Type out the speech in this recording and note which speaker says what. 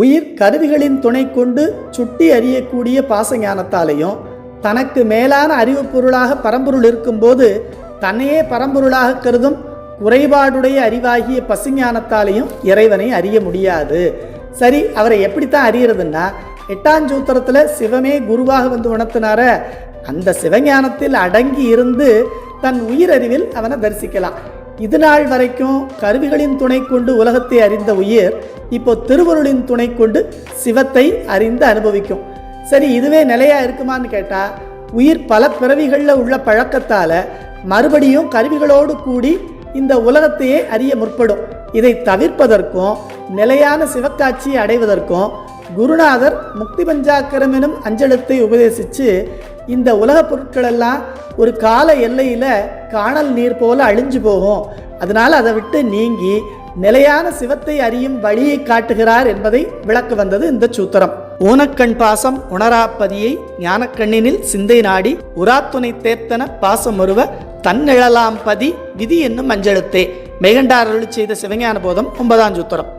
Speaker 1: உயிர் கருவிகளின் துணை கொண்டு சுட்டி அறியக்கூடிய பாசஞானத்தாலையும் தனக்கு மேலான அறிவு பொருளாக பரம்பொருள் இருக்கும்போது தன்னையே பரம்பொருளாக கருதும் குறைபாடுடைய அறிவாகிய பசுஞானத்தாலையும் இறைவனை அறிய முடியாது. சரி அவரை எப்படித்தான் அறியறதுன்னா எட்டாஞ்சூத்திரத்தில் சிவமே குருவாக வந்து உணர்த்தினார அந்த சிவஞானத்தில் அடங்கி இருந்து தன் உயிரறிவில் அவனை தரிசிக்கலாம். இது நாள் வரைக்கும் கருவிகளின் துணை கொண்டு உலகத்தை அறிந்த உயிர் இப்போ திருவருளின் துணை கொண்டு சிவத்தை அறிந்து அனுபவிக்கும். சரி இதுவே நிலையா இருக்குமான்னு கேட்டால் உயிர் பல பிறவிகளில் உள்ள பழக்கத்தால் மறுபடியும் கருவிகளோடு கூடி இந்த உலகத்தையே அறிய முற்படும். இதை தவிர்ப்பதற்கும் நிலையான சிவக்காட்சியை அடைவதற்கும் குருநாதர் முக்தி பஞ்சாக்கரம் எனும் அஞ்சலத்தை உபதேசித்து இந்த உலகப் பொருட்களெல்லாம் ஒரு கால எல்லையில் காணல் நீர் போல அழிஞ்சு போகும். அதனால் அதை விட்டு நீங்கி நிலையான சிவத்தை அறியும் வழியை காட்டுகிறார் என்பதை விளக்க வந்தது இந்த சூத்திரம். ஊனக்கண் பாசம் உணராப்பதியை ஞானக்கண்ணினில் சிந்தை நாடி உராத்துணை தேர்த்தன பாசம் ஒருவ தன்னிழலாம் பதி விதி என்னும் அஞ்செழுத்தே. மெகண்டார் அருள் செய்த சிவஞான போதம் ஒன்பதாம் சூத்திரம்.